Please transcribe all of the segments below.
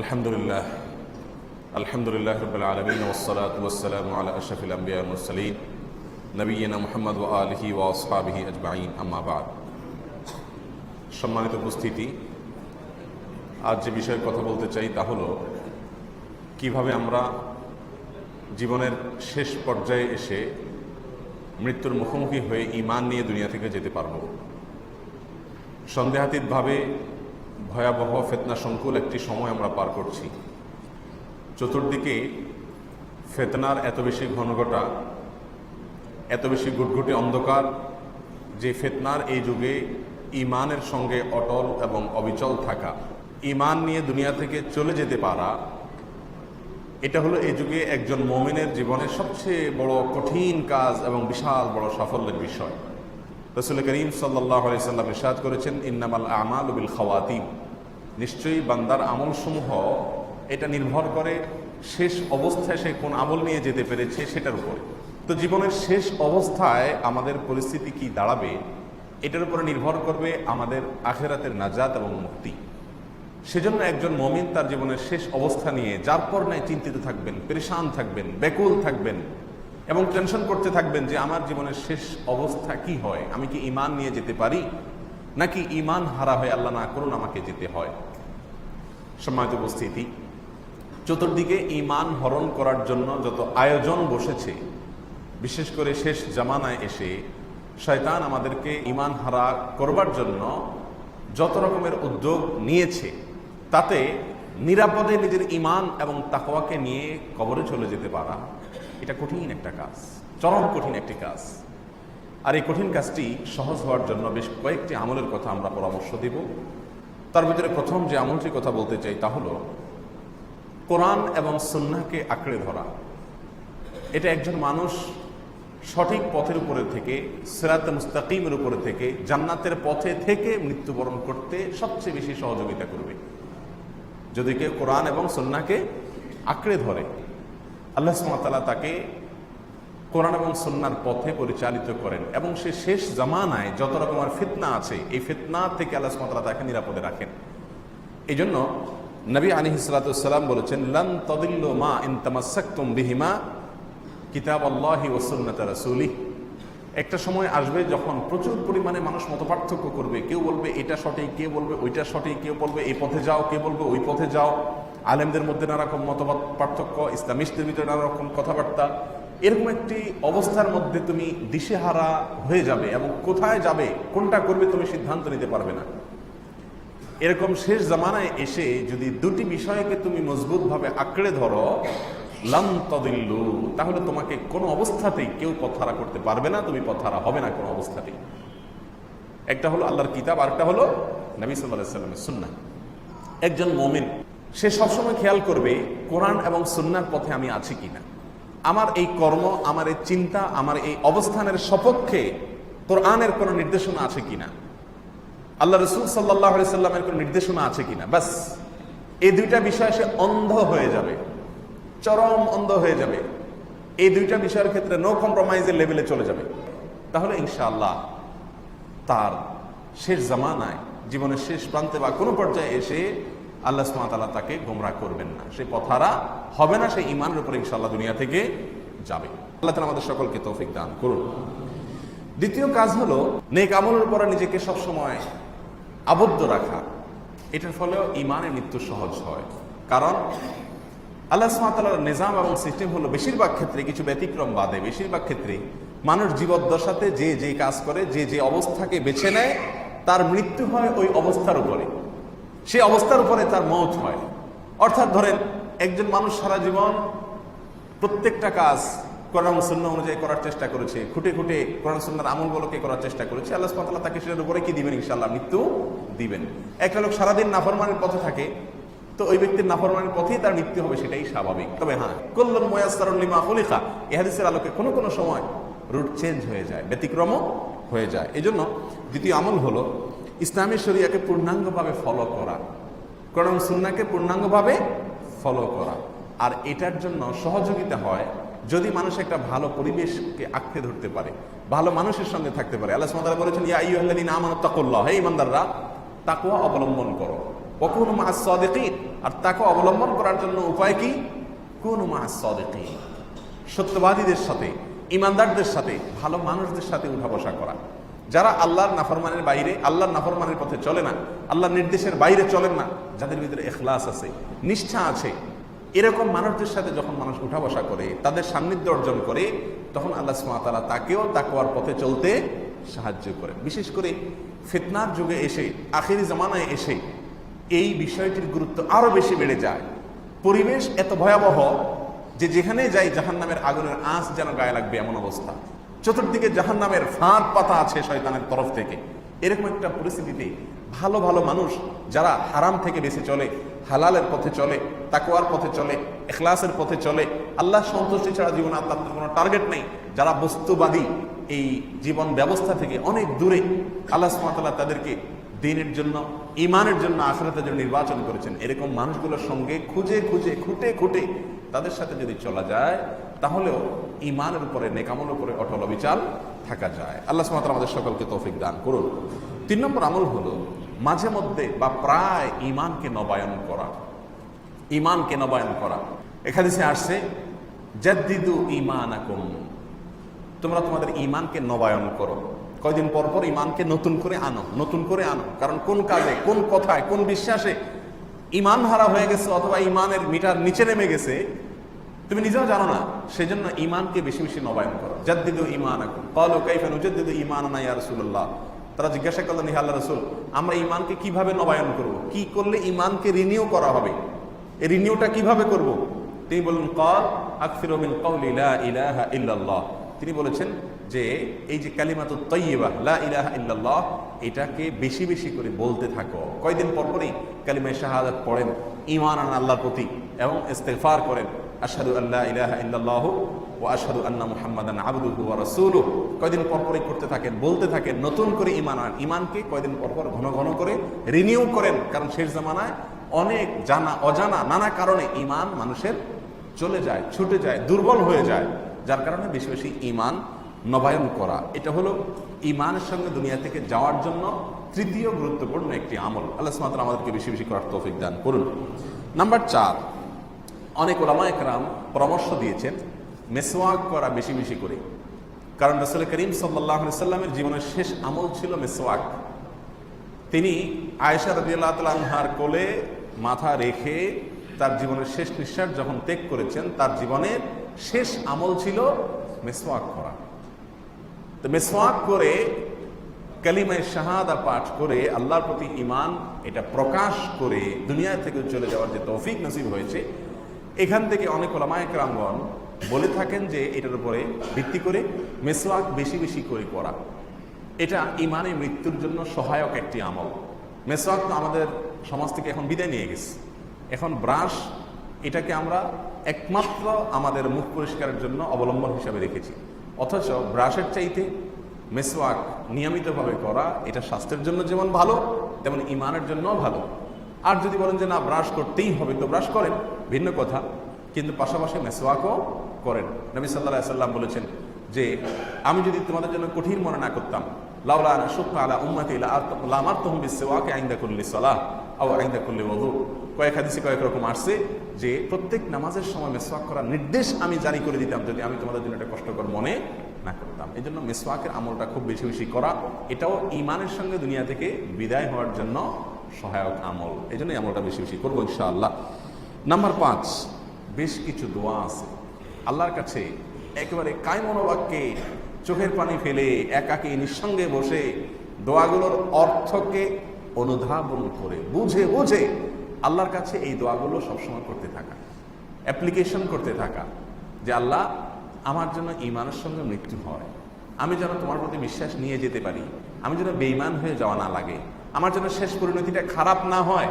আলহামদুলিল্লাহ আলহামদুলিল্লাহ রবিল আলমিন ওসালাতাম আল আশফিল আম্বিয়ামসলীন নবীনা মোহাম্মদ আলহি ওয়াসহাবিহি আজমাইন আম্মাবাদ সম্মানিত উপস্থিতি, আজ যে বিষয়ে কথা বলতে চাই তা হলো, কীভাবে আমরা জীবনের শেষ পর্যায়ে এসে মৃত্যুর মুখোমুখি হয়ে ইমান নিয়ে দুনিয়া থেকে যেতে পারব? সন্দেহাতীতভাবে ভয়াবহ ফেতনা সংকুল একটি সময় আমরা পার করছি। চতুর্দিকে ফেতনার এত বেশি ঘনঘটা, এত বেশি গুটগুটে অন্ধকার, যে ফেতনার এই যুগে ইমানের সঙ্গে অটল এবং অবিচল থাকা, ইমান নিয়ে দুনিয়া থেকে চলে যেতে পারা, এটা হলো এই যুগে একজন মমিনের জীবনের সবচেয়ে বড় কঠিন কাজ এবং বিশাল বড় সাফল্যের বিষয়। রসুল করিম সাল্লাহ সাল্লাম ইরশাদ করেছেন, ইন্নামাল আমাল বিল খাওয়াতিম নিশ্চয়ই বান্দার আমলসমূহ এটা নির্ভর করে শেষ অবস্থায় সে কোন আমল নিয়ে যেতে পেরেছে সেটার উপরে। তো জীবনের শেষ অবস্থায় আমাদের পরিস্থিতি কি দাঁড়াবে, এটার উপরে নির্ভর করবে আমাদের আখেরাতের নাজাত এবং মুক্তি। সেজন্য একজন মমিন তার জীবনের শেষ অবস্থা নিয়ে যার পর নাই চিন্তিত থাকবেন, পরেশান থাকবেন, ব্যাকুল থাকবেন। এবং টেনশন করতে থাকবেন যে আমার জীবনের শেষ অবস্থা কি হয়? আমি কি ইমান নিয়ে যেতে পারি? নাকি ইমান হারা হয়ে আল্লাহ না করুন, আমাকে যেতে হয়? সম্মানিত উপস্থিতি, চতুর্দিকে ইমান হরণ করার জন্য যত আয়োজন বসেছে, বিশেষ করে শেষ জামানায় এসে শয়তান আমাদেরকে ইমান হারা করবার জন্য যত রকমের উদ্যোগ নিয়েছে, তাতে নিরাপদে নিজের ইমান এবং তাকওয়াকে নিয়ে কবরে চলে যেতে পারা। এটা কঠিন একটা কাজ, চরম কঠিন একটি কাজ। আর এই কঠিন কাজটি সহজ হওয়ার জন্য বেশ কয়েকটি আমলের কথা আমরা পরামর্শ দিব। তার ভিতরে প্রথম যে আমলটির কথা বলতে চাই তা হলো, কোরআন এবং সন্ন্যাকে আঁকড়ে ধরা। এটা একজন মানুষ সঠিক পথের উপরে থেকে, সেরাত মুস্তাকিমের উপরে থেকে, জান্নাতের পথে থেকে মৃত্যুবরণ করতে সবচেয়ে বেশি সহযোগিতা করবে। যদি কেউ কোরআন এবং সন্নাকে আঁকড়ে ধরে আল্লাহ সুমাতালা তাকে কোরআন এবং সন্ন্যার পথে পরিচালিত করেন এবং সে শেষ জামানায় যত রকমের ফিতনা আছে, এই ফিতনা থেকে আল্লাহ সুমাতালা তাকে নিরাপদে রাখেন। এই জন্য নবী আলী হিসালাতাম বলেছেন, লন তদিল্ল মা ইনতামাসাক্তুম বিহিমা কিতাব আল্লাহি ওসন্নত রাসুলি একটা সময় আসবে যখন প্রচুর পরিমাণে মানুষ মত পার্থক্য করবে। কেউ বলবে, এটা সঠিক কেউ বলবে, ওইটা সঠিক কেউ বলবে, এই পথে যাও কেউ বলবে, ওই পথে যাও। আলেমদের মধ্যে নানা রকম মতবাদ পার্থক্য, ইসলামিস্টদের ভিতরে নানা রকম কথাবার্তা, এরকম একটি অবস্থার মধ্যে তুমি দিশেহারা হয়ে যাবে এবং কোথায় যাবে, কোনটা করবে তুমি সিদ্ধান্ত নিতে পারবে না। এরকম শেষ জামানায় এসে যদি দুটি বিষয়কে তুমি মজবুতভাবে আঁকড়ে ধরো, লাম তাহলে তোমাকে কোনো অবস্থাতেই কেউ পথহারা করতে পারবে না, তুমি পথহারা হবে না কোনো অবস্থাতেই। একটা হলো আল্লাহর কিতাব, আরেকটা হলো নবী সাল্লাহ সাল্লামের সুন্না একজন মমিন সে সবসময় খেয়াল করবে, কোরআন এবং সুন্নার পথে আমি আছি কিনা। আমার এই কর্ম, আমার এই চিন্তা, আমার এই অবস্থানের সপক্ষে কোরআনের কোনো নির্দেশনা আছে কিনা? আল্লাহ রসুল সাল্লাহ সাল্লামের কোনো নির্দেশনা আছে কিনা? ব্যাস, এই দুইটা বিষয় সে অন্ধ হয়ে যাবে, চরম অন্ধ হয়ে যাবে। এই দুইটা বিষয়ের ক্ষেত্রে নো কম্প্রোমাইজের লেভেলে চলে যাবে। তাহলে ইনশাআল্লাহ তার শেষ জামানায়, জীবনের শেষ প্রান্তে বা কোনো পর্যায়ে এসে আল্লাহ সুমাতাল্লাহ তাকে গোমরা করবেন না। সে পথারা হবে না, সেই ইমানের উপরে ইনশাল্লাহ দুনিয়া থেকে যাবে। আল্লাহ তালা আমাদের সকলকে তৌফিক দান করুন। দ্বিতীয় কাজ হলো, নেক আমলের উপরে নিজেকে সবসময় আবদ্ধ রাখা। এটার ফলেও ইমানের মৃত্যু সহজ হয়। কারণ আল্লাহ সুমাতালার নিজাম এবং সিস্টেম হলো, বেশিরভাগ ক্ষেত্রে কিছু ব্যতিক্রম বাদে, বেশিরভাগ ক্ষেত্রে মানুষ জীবদ্দশাতে যে যে কাজ করে, যে যে অবস্থাকে বেছে নেয়, তার মৃত্যু হয় ওই অবস্থার উপরে। সেই অবস্থার উপরে তার মত হয়। অর্থাৎ ধরেন, একজন মানুষ সারা জীবন প্রত্যেকটা কাজ কোরআন অনুযায়ী করার চেষ্টা করেছে, খুঁটে খুঁটে কোরআন সুন্নার আমলগুলোকে করার চেষ্টা করেছে, আল্লাহ সুমাতাল্লাহ তাকে সেটার উপরে কি দিবেন? ইনশাল্লাহ মৃত্যু দিবেন। একটা লোক সারাদিন নাফরমানের পথে থাকে, তো ওই ব্যক্তির নাফরমানের পথেই তার মৃত্যু হবে সেটাই স্বাভাবিক। তবে হ্যাঁ কল্লন ময়াস্তারুল্লিমা হলিখা এ হাদিসের আলোকে কোনো কোনো সময় রুট চেঞ্জ হয়ে যায় ব্যতিক্রম হয়ে যায়। এই জন্য দ্বিতীয় আমল হলো ইসলামী শরিয়াকে পূর্ণাঙ্গভাবে ফলো করা। কোরআন সুন্নাকে পূর্ণাঙ্গভাবে ফলো করা। আর এটার জন্য সহযোগিতা হয় যদি মানুষ একটা ভালো পরিবেশকে আঁকড়ে ধরতে পারে, ভালো মানুষের সঙ্গে থাকতে পারে। আল্লাহ সুমাতারা বলেছেন, ইয়া ইউহাল্লাযীনা আমানু তাকুল্লাহ হে ইমানদাররা তাকওয়া অবলম্বন করো। কখনো মা সাদিকিন। আর তাকে অবলম্বন করার জন্য উপায় কি? কোন মা সদেকি সত্যবাদীদের সাথে ইমানদারদের সাথে, ভালো মানুষদের সাথে উঠা বসা করা। যারা আল্লাহর নাফরমানের বাইরে, আল্লাহর নাফরমানের পথে চলে না, আল্লাহর নির্দেশের বাইরে চলেন না, যাদের ভিতরে এখলাস আছে, নিষ্ঠা আছে, এরকম মানুষদের সাথে যখন মানুষ উঠা বসা করে, তাদের সান্নিধ্য অর্জন করে, তখন আল্লাহ সুমাতালা তাকেও তাকুয়ার পথে চলতে সাহায্য করে। বিশেষ করে ফিতনার যুগে এসে, আখেরি জামানায় এসে, এই বিষয়টির গুরুত্ব আরও বেশি বেড়ে যায়। পরিবেশ এত ভয়াবহ যে যেখানে যাই জাহান নামের আগুনের আঁচ যেন গায়ে লাগবে এমন অবস্থা। চতুর্দিকে জাহান নামের ফাঁদ পাতা আছে শয়তানের তরফ থেকে। এরকম একটা পরিস্থিতিতে ভালো ভালো মানুষ যারা হারাম থেকে বেঁচে চলে, হালালের পথে চলে তাকুয়ার পথে চলে এখলাসের পথে চলে, আল্লাহ সন্তুষ্টি ছাড়া জীবন আর তাদের কোনো টার্গেট নেই। যারা বস্তুবাদী এই জীবন ব্যবস্থা থেকে অনেক দূরে, আল্লাহ সুমাতাল্লাহ তাদেরকে দিনের জন্য ইমানের জন্য, আখরাতের জন্য নির্বাচন করেছেন। এরকম মানুষগুলোর সঙ্গে খুঁজে খুঁজে খুঁটে খুঁটে তাদের সাথে যদি চলা যায় তাহলেও ইমানের উপরে নেকামল উপরে অটল অবিচাল থাকা যায়। আল্লাহ সুমাতাল আমাদের সকলকে তৌফিক দান করুন। তিন নম্বর আমল হলো মাঝে মধ্যে বা প্রায় ইমানকে নবায়ন করা। ইমানকে নবায়ন করা। এখানে সে আসছে, জাদ্দিদু ইমান তোমরা তোমাদের ইমানকে নবায়ন করো। কয়দিন পর পর ইমানকে নতুন করে আনো, নতুন করে আনো। কারণ কোন কাজে, কোন কথায়, কোন বিশ্বাসে ইমান হারা হয়ে গেছে অথবা ইমানের মিটার নিচে নেমে গেছে তুমি নিজেও জানো না, সেজন্য ইমানকে বেশি বেশি নবায়ন করো। জাদ্দিদু ইমান এখন কালো কাইফান উজাদ্দিদু ইমান না ইয়া রাসূলুল্লাহ। তারা জিজ্ঞাসা করলেন ইহা আল্লাহ রাসূল, আমরা ইমানকে কীভাবে নবায়ন করব? কি করলে ইমানকে রিনিউ করা হবে? এই রিনিউটা কীভাবে করব? তিনি বললেন কল লা ইলাহা ইল্লাল্লাহ। তিনি বলেছেন যে, এই যে কালিমাত তৈবা লা ইলাহা ইল্লাল্লাহ, এটাকে বেশি বেশি করে বলতে থাকো। কয়দিন পর পরই কালিমায় শাহাদাত পড়েন ইমান আন আল্লাহর প্রতি এবং ইস্তেগফার করেন। আশহাদু আল্লাহ ইলাহা ইল্লাল্লাহ ও আশহাদু আন্না মুহাম্মাদান আবদুহু ওয়া রাসূলুহু। কয়দিন পর পরই করতে থাকেন, বলতে থাকেন, নতুন করে ইমান আন ইমানকে কয়দিন পর পর ঘন ঘন করে রিনিউ করেন। কারণ শেষ জামানায় অনেক জানা, অজানা, নানা কারণে ইমান মানুষের চলে যায়, ছুটে যায়, দুর্বল হয়ে যায়। যার কারণে বেশি বেশি ইমান নবায়ন করা। এটা হলো ইমানের সঙ্গে দুনিয়া থেকে যাওয়ার জন্য তৃতীয় গুরুত্বপূর্ণ একটি আমল। আল্লাহ সুমাত্রা আমাদেরকে বেশি বেশি করার তৌফিক দান করুন। নাম্বার চার অনেক ওলামা একরাম পরামর্শ দিয়েছেন মেসোয়াক করা বেশি বেশি করে। কারণ রসুল করিম সাল্লাহ সাল্লামের জীবনের শেষ আমল ছিল মেসোয়াক তিনি আয়েশা রবিআল্লাহ তালহার কোলে মাথা রেখে তার জীবনের শেষ নিঃশ্বাস যখন ত্যাগ করেছেন, তার জীবনের শেষ আমল ছিল মেসওয়াক করা। তো মেসওয়াক করে কালিমায় শাহাদা পাঠ করে আল্লাহর প্রতি ইমান এটা প্রকাশ করে দুনিয়া থেকে চলে যাওয়ার যে তৌফিক নসিব হয়েছে এখান থেকে অনেক ওলামায়ক রামগণ বলে থাকেন যে এটার উপরে ভিত্তি করে মেসওয়াক বেশি বেশি করে করা এটা ইমানে মৃত্যুর জন্য সহায়ক একটি আমল। মেসোয়াক তো আমাদের সমাজ থেকে এখন বিদায় নিয়ে গেছে। এখন ব্রাশ এটাকে আমরা একমাত্র আমাদের মুখ পরিষ্কারের জন্য অবলম্বন হিসাবে রেখেছি। অথচ ব্রাশের চাইতে মেসওয়াক নিয়মিতভাবে করা এটা স্বাস্থ্যের জন্য যেমন ভালো, তেমন ইমানের জন্যও ভালো। আর যদি বলেন যে না ব্রাশ করতেই হবে, তো ব্রাশ করেন, ভিন্ন কথা। কিন্তু পাশাপাশি মেসওয়াকও করেন। নবী সাল্লাহ সাল্লাম বলেছেন যে, আমি যদি তোমাদের জন্য কঠিন মনে না করতাম লাউলা আনা শুকনা আলা উম্মাতি লামার তহম বিসওয়াকে আইন্দা করলি সলাহ আও আইন্দা করলি ওযু। কয়েক হাদিসে কয়েক রকম আসছে যে, প্রত্যেক নামাজের সময় মেসওয়াক করার নির্দেশ আমি জারি করে দিতাম যদি আমি তোমাদের জন্য এটা কষ্টকর মনে না করতাম। এই জন্য মেসওয়াকের আমলটা খুব বেশি বেশি করা, এটাও ইমানের সঙ্গে দুনিয়া থেকে বিদায় হওয়ার জন্য সহায়ক আমল। এই জন্যই আমলটা বেশি বেশি করব, ইনশাআল্লাহ। নাম্বার পাঁচ, বেশ কিছু দোয়া আছে। আল্লাহর কাছে একেবারে কায় মনোবাক্যে চোখের পানি ফেলে, একাকে নিঃসঙ্গে বসে দোয়াগুলোর অর্থকে অনুধাবন করে, বুঝে বুঝে আল্লাহর কাছে এই দোয়াগুলো সবসময় করতে থাকা, অ্যাপ্লিকেশন করতে থাকা, যে আল্লাহ, আমার জন্য ইমানের সঙ্গে মৃত্যু হয়। আমি যেন তোমার প্রতি বিশ্বাস নিয়ে যেতে পারি, আমি যেন বেইমান হয়ে যাওয়া না লাগে। আমার জন্য শেষ পরিণতিটা খারাপ না হয়,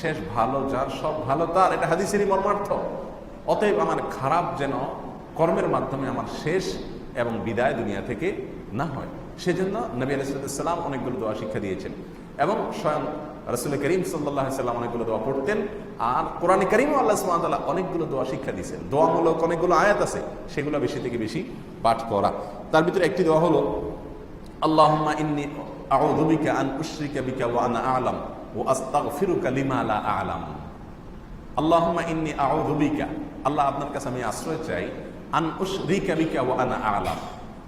শেষ ভালো, যার সব ভালো তার, এটা হাদিসেরই মর্মার্থ। অতএব আমার খারাপ যেন কর্মের মাধ্যমে আমার শেষ এবং বিদায় দুনিয়া থেকে না হয়। সেজন্য নবী আলাইসালাম অনেকগুলো দোয়া শিক্ষা দিয়েছেন। এবং স্বয়ং রসুল করিম সাল্লাহ সাল্লাম অনেকগুলো দোয়া পড়তেন। আর কোরআন করিম আল্লাহ সুমাতাল্লাহ অনেকগুলো দোয়া শিক্ষা দিয়েছেন। দোয়ামূলক অনেকগুলো আয়াত আছে, সেগুলো বেশি থেকে বেশি পাঠ করা। তার ভিতরে একটি দোয়া হলো, আল্লাহম্মা ইন্নি আনা আ'লাম বিকা আল্লাহ আপনার কাছে আমি আশ্রয় চাই আ'লাম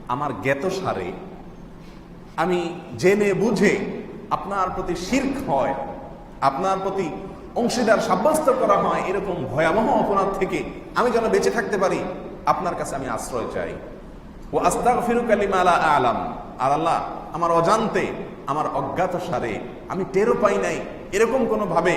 আমার জ্ঞাত সারে আমি জেনে বুঝে আপনার প্রতি শির্ক হয়, আপনার প্রতি অংশীদার সাব্যস্ত করা হয়, এরকম ভয়াবহ অপরাধ থেকে আমি যেন বেঁচে থাকতে পারি, আপনার কাছে আমি আশ্রয় চাই। ও আস্তাক ফিরুক আলা আলাম। আর আল্লাহ, আমার অজান্তে আমার অজ্ঞাত সারে, আমি টেরও পাই নাই এরকম কোনো ভাবে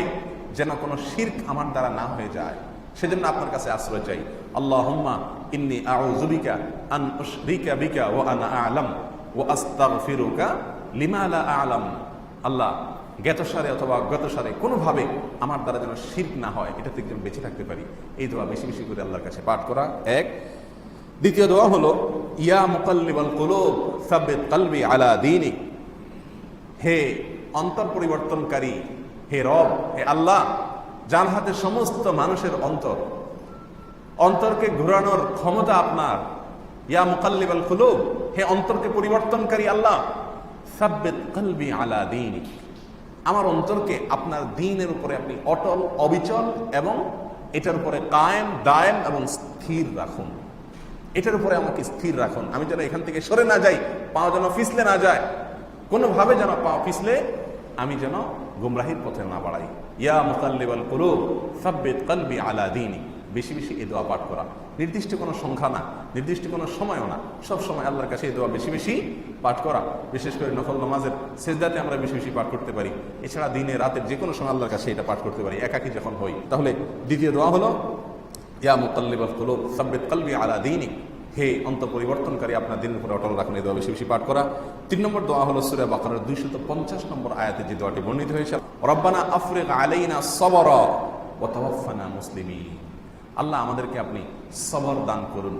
যেন কোনো শির্ক আমার দ্বারা না হয়ে যায়। সেজন্য আপনার কাছে আশ্রয় চাই। আল্লাহুম্মা ইন্নি আউযুবিকা আন উশরিকা বিকা ওয়া আনা আ'লাম। ওয়া আস্তাগফিরুকা লিমা লা আ'লাম। আল্লাহ জ্ঞাতসারে অথবা অজ্ঞাতসারে কোনোভাবে আমার দ্বারা যেন শির্ক না হয় এটা থেকে যেন বেঁচে থাকতে পারি। এই দোয়া বেশি বেশি করে আল্লাহর কাছে পাঠ করা। এক দ্বিতীয় দোয়া হলো, ইয়া মুকাল্লিবাল কুলুব, সাব্বিত কলবি আলা দীনিক। হে অন্তর পরিবর্তনকারী, হে রব, হে আল্লাহ যার হাতে সমস্ত মানুষের অন্তর। অন্তরকে ঘোরানোর ক্ষমতা আপনার। ইয়া মুকাল্লিবাল কুলুব, হে অন্তরকে পরিবর্তনকারী আল্লাহ, সাব্বিত কলবি আলা দীনিক। আমার অন্তরকে আপনার দিনের উপরে আপনি অটল, অবিচল এবং এটার উপরে কায়েম, দায়েম এবং স্থির রাখুন। এটার উপরে আমাকে স্থির রাখুন। আমি যেন এখান থেকে সরে না যাই পা যেন ফিসলে না যায়। কোনোভাবে যেন পা ফিসলে, আমি যেন গুমরাহির পথে না বাড়াই। ইয়া মুকাল্লিবাল কুলুব, সাব্বিত কলবি আলা দীনি। বেশি বেশি এই দোয়া পাঠ করা। নির্দিষ্ট কোনো সংখ্যা না, নির্দিষ্ট কোনো সময়ও না। সব সময় আল্লাহর কাছে এই দোয়া বেশি বেশি পাঠ করা। বিশেষ করে নফল নামাজের সেজদাতে আমরা বেশি বেশি পাঠ করতে পারি। এছাড়া দিনে রাতের যে কোনো সময় আল্লাহর কাছে এটা পাঠ করতে পারি, একাকি যখন হই। তাহলে দ্বিতীয় দোয়া হলো ইয়া মুতাল্লিবাল কুলুব, সাব্বিত কলবি আলা দিনী হে অন্ত পরিবর্তনকারী আপনার দিন উপরে অটল রাখুন, এই দোয়া বেশি বেশি পাঠ করা। তিন নম্বর দোয়া হলো সুরে বাকারের দুইশত পঞ্চাশ নম্বর আয়াতে যে দোয়াটি বর্ণিত হয়েছে, রব্বানা আফরিক আলাইনা সবর ও তাওয়াফানা মুসলিমিন। আল্লাহ আমাদেরকে আপনি সবর দান করুন।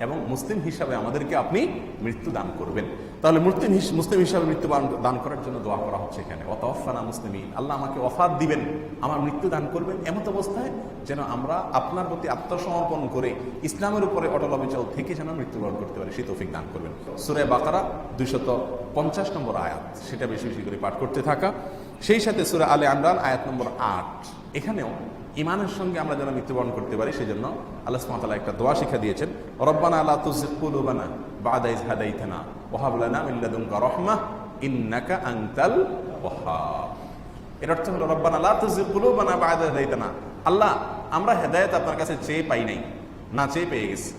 এবং মুসলিম হিসাবে আমাদেরকে আপনি মৃত্যু দান করবেন। তাহলে মুসলিম মুসলিম হিসাবে মৃত্যু দান- করার জন্য দোয়া করা হচ্ছে এখানে। অতফানা মুসলিমিন, আল্লাহ আমাকে অফাত দিবেন, আমার মৃত্যু দান করবেন এমত অবস্থায় যেন আমরা আপনার প্রতি আত্মসমর্পণ করে ইসলামের উপরে অটল অবিচল থেকে যেন মৃত্যুবরণ করতে পারি, সেই তৌফিক দান করবেন। সুরে বাকারা দুইশত পঞ্চাশ নম্বর আয়াত, সেটা বেশি বেশি করে পাঠ করতে থাকা। সেই সাথে সুরে আলে আমরান আয়াত নম্বর আট। এখানেও ইমানের সঙ্গে আমরা যেন মৃত্যুবরণ করতে পারি, সেজন্য আল্লাহ সুবহানাহু একটা দোয়া শিক্ষা দিয়েছেন। রব্বানা লা তুযিগ কুলুবানা বা'দা ইয হাদাইতানা ওয়া হাব লানা মিন লাদুনকা রাহমাহ ইন্নাকা আনতাল ওয়াহ্হাব এর অর্থ হলো, রব্বানা লা তুযিগ কুলুবানা বা'দা ইয হাদাইতানা। আল্লাহ, আমরা হেদায়েত আপনার কাছে চেয়ে পাই নাই, না চেয়ে পেয়ে গেছি।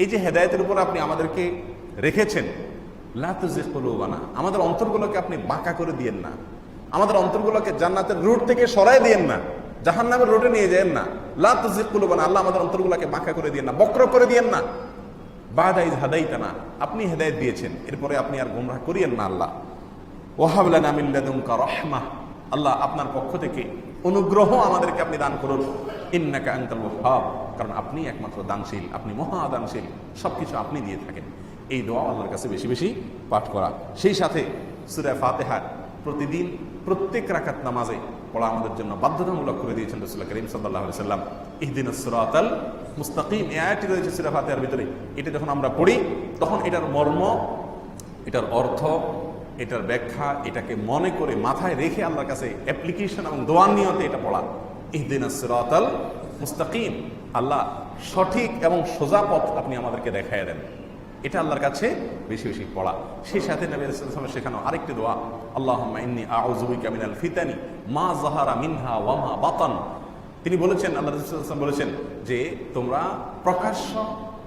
এই যে হেদায়েতের উপর আপনি আমাদেরকে রেখেছেন, লা তুযিগ কুলুবানা, আমাদের অন্তরগুলোকে আপনি বাঁকা করে দিয়েন না। আমাদের অন্তরগুলোকে জান্নাতের রুট থেকে সরাই দিয়েন না, জাহান্নামের রুটে নিয়ে যায়েন না। লা তুযিগ কুলুবানা, আল্লাহ আমাদের অন্তরগুলোকে বাঁকা করে দিয়েন না, বক্র করে দিয়েন না। বাদাইজ হাদাইতানা, আপনি হেদায়েত দিয়েছেন, এরপরে আপনি আর গোমরাহ করিয়েন না আল্লাহ। ওয়াহাবলানা মিল্লাদুনকা রহমাহ আল্লাহ আপনার পক্ষ থেকে অনুগ্রহ আমাদেরকে আপনি দান করুন। ইন্নাকা ওয়াহ্হাব কারণ আপনি একমাত্র দানশীল, আপনি মহা দানশীল, সবকিছু আপনি দিয়ে থাকেন। এই দোয়া আল্লাহর কাছে বেশি বেশি পাঠ করা। সেই সাথে সূরা ফাতিহা প্রতিদিন প্রত্যেক রাকাত নামাজে পড়া আমাদের জন্য বাধ্যতামূলক করে দিয়েছেন রাসূলুল্লাহ করিম আলাইহি সাল্লাম। ইহদিনাস সিরাতাল মুস্তাকিম। এই আয়াতটি রয়েছে সূরা ফাতিহার ভিতরে। এটা যখন আমরা পড়ি, তখন এটার মর্ম, এটার অর্থ, এটার ব্যাখ্যা, এটাকে মনে করে মাথায় রেখে আল্লাহর কাছে অ্যাপ্লিকেশন এবং দোয়ান নিয়তে এটা পড়া। ইহদিন সিরাতাল মুস্তাকিম। আল্লাহ সঠিক এবং সোজা পথ আপনি আমাদেরকে দেখায় দেন। এটা আল্লাহর কাছে বেশি বেশি পড়া। সেই সাথে নবী শেখানো আরেকটি দোয়া, আল্লাহুম্মা ইন্নী আউযু বিকা মিনাল ফিতানি, মা জাহারা মিনহা ওয়া মা বাতান। তিনি বলেছেন, আল্লাহ রসুল বলেছেন যে, তোমরা প্রকাশ্য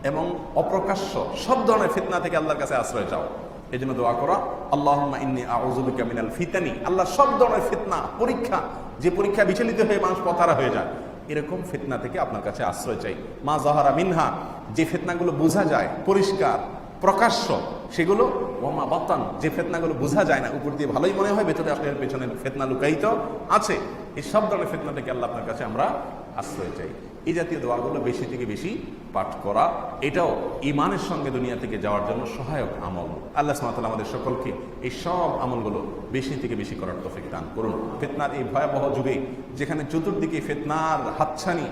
এবং অপ্রকাশ্য সব ধরনের ফিতনা থেকে আল্লাহর কাছে আশ্রয় চাও। এই জন্য দোয়া করা আল্লাহ ইন্নি আউজুবিকা মিনাল ফিতানি। আল্লাহ সব ধরনের ফিতনা, পরীক্ষা, যে পরীক্ষা বিচলিত হয়ে মানুষ পথারা হয়ে যায়। এরকম ফিতনা থেকে আপনার কাছে আশ্রয় চাই। মা জাহারা মিনহা, যে ফিতনাগুলো বোঝা যায়, পরিষ্কার, প্রকাশ্য, সেগুলো ওমা বাতান, যে ফেতনাগুলো বোঝা যায় না, উপর দিয়ে ভালোই মনে হয়, ভেতরে আপনার পেছনে ফেতনা লুকায়িত আছে। এই সব ধরনের ফেতনা থেকে আল্লাহ আপনার কাছে আমরা আশ্রয় চাই। এই জাতীয় দোয়াগুলো বেশি থেকে বেশি পাঠ করা, এটাও ইমানের সঙ্গে দুনিয়া থেকে যাওয়ার জন্য সহায়ক আমল। আল্লাহ সামাতাল আমাদের সকলকে এই সব আমলগুলো বেশি থেকে বেশি করার তফিক দান করুন। ফেতনার এই ভয়াবহ যুগে, যেখানে চতুর্দিকে ফেতনার হাতছানি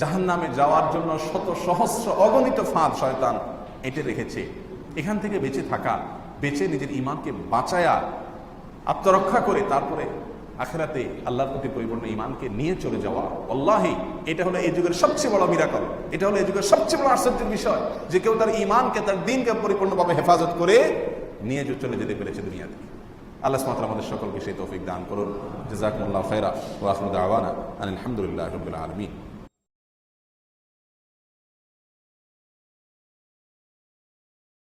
জাহান নামে যাওয়ার জন্য শত সহস্র অগণিত ফাঁদ শয়তান এঁটে রেখেছে, এখান থেকে বেঁচে থাকা, বেঁচে নিজের ইমানকে বাঁচায়া আত্মরক্ষা করে তারপরে আখেরাতে আল্লাহর প্রতি পরিপূর্ণ ইমানকে নিয়ে চলে যাওয়া। আল্লাহি এটা হলো এই যুগের সবচেয়ে বড় মিরাকল। এটা হলো এই যুগের সবচেয়ে বড় আশ্চর্যের বিষয় যে কেউ তার ইমানকে তার দিনকে পরিপূর্ণভাবে হেফাজত করে নিয়ে চলে যেতে পেরেছে দুনিয়াতে আল্লাহ সুমাত্রা আমাদের সকলকে সেই তৌফিক দান করুন। জাজাকুল্লাহ খেরা ওয়াসমুদ আওয়ানা আলহামদুলিল্লাহ রবিল আলমী